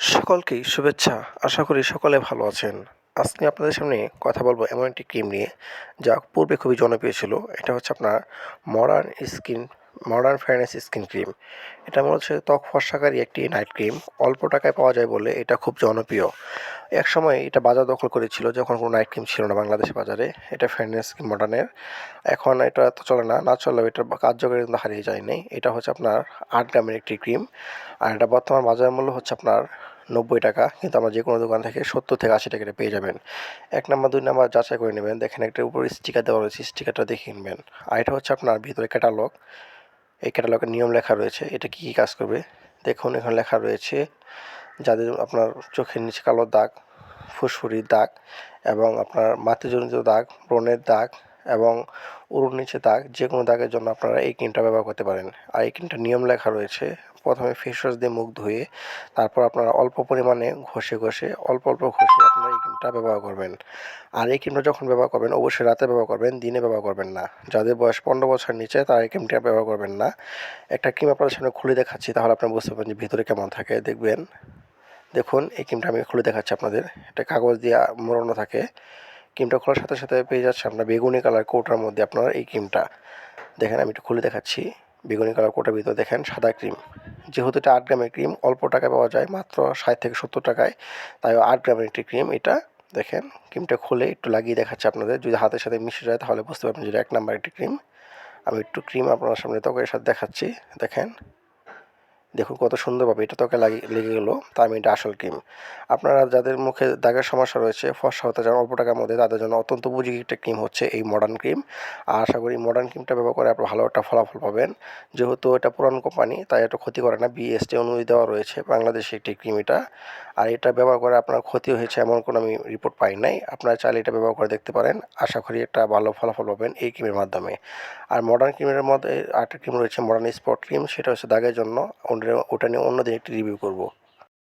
সকলকেই শুভেচ্ছা। আশা করি সকলে ভালো আছেন। আজকে আপনাদের সামনে কথা বলব এমন একটি ক্রিম নিয়ে, যা পূর্বে খুবই জনপ্রিয় ছিল। এটা হচ্ছে আপনার modern skin, modern fairness skin cream. এটা মনে হচ্ছে ত্বক ফর্সাকারী একটি নাইট ক্রিম। অল্প টাকায় পাওয়া যায় বলে এটা খুব জনপ্রিয়। এক সময় এটা বাজার দখল করেছিল যখন কোনো নাইট ক্রিম ছিল না বাংলাদেশের বাজারে। এটা ফেয়ারনেস ক্রিম মডার্নের। এখন এটা তো চলে না না চললেও এটার কার্যকারী কিন্তু হারিয়ে যায়নি। এটা হচ্ছে আপনার আট গ্রামের একটি ক্রিম। আর এটা বর্তমান বাজার মূল্য হচ্ছে আপনার নব্বই টাকা, কিন্তু আমরা যে কোনো দোকান থেকে সত্তর থেকে আশি টাকা পেয়ে যাবেন। এক নাম্বার, দুই নাম্বার যাচাই করে নেবেন। দেখেন একটা উপরে স্টিকার দেওয়া রয়েছে স্টিকারটা দেখে কিনবেন আর এটা হচ্ছে আপনার ভিতরে ক্যাটালগ এই ক্যাটালগের নিয়ম লেখা রয়েছে। এটা কী কী কাজ করবে? দেখুন, এখানে লেখা রয়েছে যাদের আপনার চোখের নিচে কালো দাগ, ফুসফুরির দাগ এবং আপনার মাতৃজনিত দাগ, ব্রণের দাগ এবং উরুর নিচে দাগ যে কোনো দাগের জন্য আপনারা এই ক্রিমটা ব্যবহার করতে পারেন। আর এই ক্রিমটা নিয়ম লেখা রয়েছে, প্রথমে ফেস ওয়াশ দিয়ে মুখ ধুয়ে, তারপর আপনারা অল্প পরিমাণে ঘষে ঘষে, অল্প অল্প ঘষে আপনারা এই ক্রিমটা ব্যবহার করবেন। আর এই ক্রিমটা যখন ব্যবহার করবেন, অবশ্যই রাতে ব্যবহার করবেন, দিনে ব্যবহার করবেন না। যাদের বয়স পনেরো বছর নিচে, তারা এই ক্রিমটা ব্যবহার করবেন না। একটা ক্রিম আপনাদের সামনে খুলে দেখাচ্ছি, তাহলে আপনারা বুঝতে পারবেন যে ভিতরে কেমন থাকে। দেখবেন, দেখুন, এই ক্রিমটা আমি খুলে দেখাচ্ছি আপনাদের। এটা কাগজ দিয়ে মোড়ানো থাকে। ক্রিমটা খোলার সাথে সাথে পেয়ে যাচ্ছে আপনার বেগুনি কালার কোটার মধ্যে আপনার এই ক্রিমটা। দেখেন আমি একটু খুলে দেখাচ্ছি। বেগুনি কালার কোটার ভিতরে দেখেন সাদা ক্রিম। যেহেতু এটা আট গ্রামের ক্রিম, অল্প টাকায় পাওয়া যায়, মাত্র ষাট থেকে সত্তর টাকায়। তাই আট গ্রামের একটি ক্রিম এটা। দেখেন ক্রিমটা খুলে একটু লাগিয়ে দেখাচ্ছে আপনাদের। যদি হাতের সাথে মিশে যায় তাহলে বুঝতে পারবেন যে এক নাম্বার একটি ক্রিম। আমি একটু ক্রিম আপনার সামনে ত্বকের সাথে দেখাচ্ছি। দেখেন দেখুন কত সুন্দরভাবে এটা ত্বকে লাগে, লেগে গেলো, তার আমি এটা আসল ক্রিম আপনারা যাদের মুখে দাগের সমস্যা রয়েছে, ফর্সা হতে চান, অল্প টাকার মধ্যে তাদের জন্য অত্যন্ত উপযোগী একটা ক্রিম হচ্ছে এই মডার্ন ক্রিম আর আশা করি মডার্ন ক্রিমটা ব্যবহার করে আপনার ভালো একটা ফলাফল পাবেন। যেহেতু এটা পুরান কোম্পানি তাই এটা ক্ষতি করে না। বিএসটি অনুমতি দেওয়া রয়েছে, বাংলাদেশে একটি ক্রিম এটা। আর এটা ব্যবহার করে আপনার ক্ষতি হয়েছে এমন কোনো আমি রিপোর্ট পাই নাই। আপনারা চাইলে এটা ব্যবহার করে দেখতে পারেন। আশা করি একটা ভালো ফলাফল পাবেন এই ক্রিমের মাধ্যমে। আর মডার্ন ক্রিমের মধ্যে আরেকটা ক্রিম রয়েছে মডার্ন স্পট ক্রিম সেটা হচ্ছে দাগের জন্য ওটা নিয়ে অন্যদিন একটি রিভিউ করব।